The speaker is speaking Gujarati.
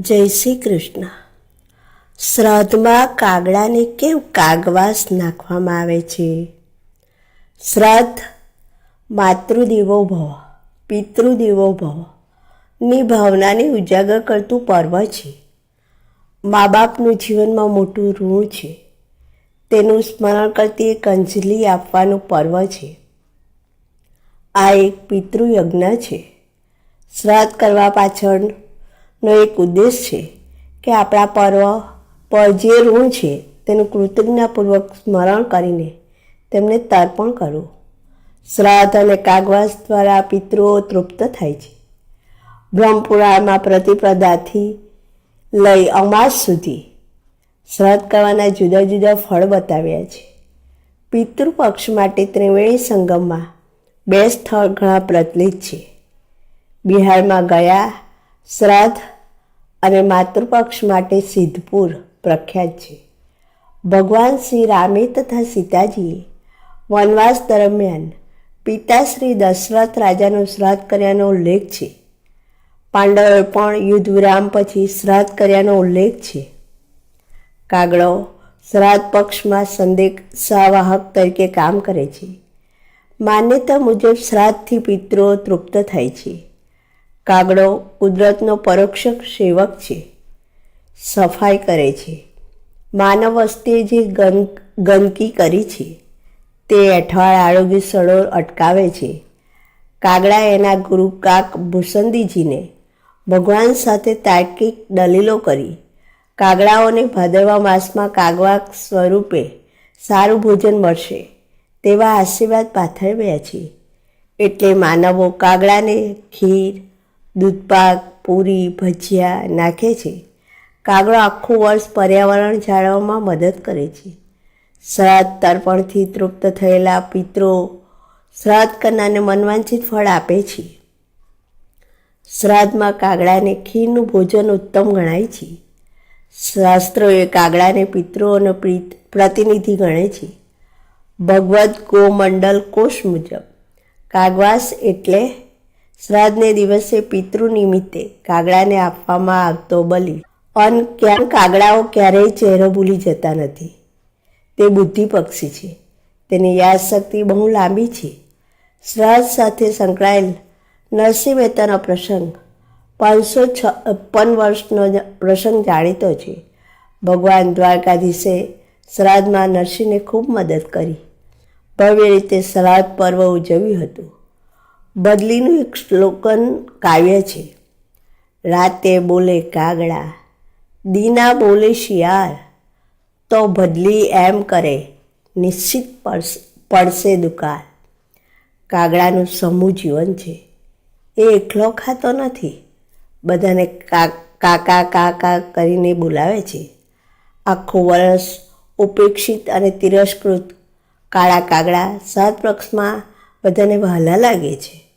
જય શ્રી કૃષ્ણ. શ્રાદ્ધમાં કાગડાને કેમ કાગવાસ નાખવામાં આવે છે? શ્રાદ્ધ માતૃદેવો ભવ પિતૃદેવો ભવની ભાવનાને ઉજાગર કરતું પર્વ છે. મા બાપનું જીવનમાં મોટું ઋણ છે. તેનું સ્મરણ કરતી એક અંજલિ આપવાનું પર્વ છે. આ એક પિતૃયજ્ઞ છે. શ્રાદ્ધ કરવા પાછળનો એક ઉદ્દેશ છે કે આપણા પર્વ પર જે ઋણ છે તેનું કૃતજ્ઞતાપૂર્વક સ્મરણ કરીને તેમને તર્પણ કરવું શ્રાદ્ધ અને કાગવાસ દ્વારા પિતૃઓ તૃપ્ત થાય છે. બ્રહ્મપુરાણમાં પ્રતિપ્રદાથી લઈ અમાસ સુધી શ્રાદ્ધ કરવાના જુદા જુદા ફળ બતાવ્યા છે. પિતૃપક્ષ માટે ત્રિવેણી સંગમમાં બે સ્થળ ઘણા પ્રચલિત છે. બિહારમાં ગયા, શ્રાદ્ધ અને માતૃપક્ષ માટે સિદ્ધપુર પ્રખ્યાત છે. ભગવાન શ્રી રામે તથા સીતાજીએ વનવાસ દરમિયાન પિતા શ્રી દશરથ રાજાનો શ્રાદ્ધ કર્યાનો ઉલ્લેખ છે. પાંડવોએ પણ યુદ્ધ વિરામ પછી શ્રાદ્ધ કર્યાનો ઉલ્લેખ છે. કાગડો શ્રાદ્ધ પક્ષમાં સંદેશાવાહક તરીકે કામ કરે છે. માન્યતા મુજબ શ્રાદ્ધથી પિતૃઓ તૃપ્ત થાય છે. કાગડો કુદરતનો પરોક્ષ સેવક છે. સફાઈ કરે છે. માનવ વસ્તીએ જે ગંદ ગંદકી કરી છે, તે અઠવાડ આરોગ્ય સ્થળો અટકાવે છે. કાગડા એના ગુરુ કાક ભૂસંદીજીને ભગવાન સાથે તાર્કિક દલીલો કરી. કાગડાઓને ભાદરવા માસમાં કાગવા સ્વરૂપે સારું ભોજન મળશે, તેવા આશીર્વાદ પાથરવ્યા છે. એટલે માનવો કાગડાને ખીર દૂધપાક, પૂરી, ભજીયા નાખે છે. કાગડો આખું વર્ષ પર્યાવરણ જાળવવામાં મદદ કરે છે. શ્રાદ્ધ તર્પણથી તૃપ્ત થયેલા પિત્રો શ્રાદ્ધ કરનારને મનવાંછિત ફળ આપે છે. શ્રાદ્ધમાં કાગડાને ખીરનું ભોજન ઉત્તમ ગણાય છે. શાસ્ત્રોએ કાગડાને પિતૃઓનો પ્રતિનિધિ ગણે છે. ભગવદ્ ગોમંડલ કોષ મુજબ કાગવાસ એટલે શ્રાદ્ધને દિવસે પિતૃ નિમિત્તે કાગડાને આપવામાં આવતો બલિ. અન ક્યાં કાગડાઓ ક્યારેય ચહેરો ભૂલી જતા નથી. તે બુદ્ધિ પક્ષી છે. તેની યાદશક્તિ બહુ લાંબી છે. શ્રાદ્ધ સાથે સંકળાયેલ નરસિંહ મહેતાનો પ્રસંગ પાંચસો છપ્પન વર્ષનો પ્રસંગ જાણીતો છે. ભગવાન દ્વારકાધીશે શ્રાદ્ધમાં નરસિંહને ખૂબ મદદ કરી. ભવ્ય રીતે શ્રાદ્ધ પર્વ ઉજવ્યું હતું. બદલીનું એક શ્લોકન કાવ્ય છે. રાતે બોલે કાગડા, દીના બોલે શિયાળ, તો બદલી એમ કરે, નિશ્ચિત પડશે દુકાળ. કાગડાનું સમૂહ જીવન છે. એ એકલો ખાતો નથી. બધાને કાકા કાકા કરીને બોલાવે છે. આખું વર્ષ ઉપેક્ષિત અને તિરસ્કૃત કાળા કાગડા સાત પક્ષમાં બધાને વહાલા લાગે છે.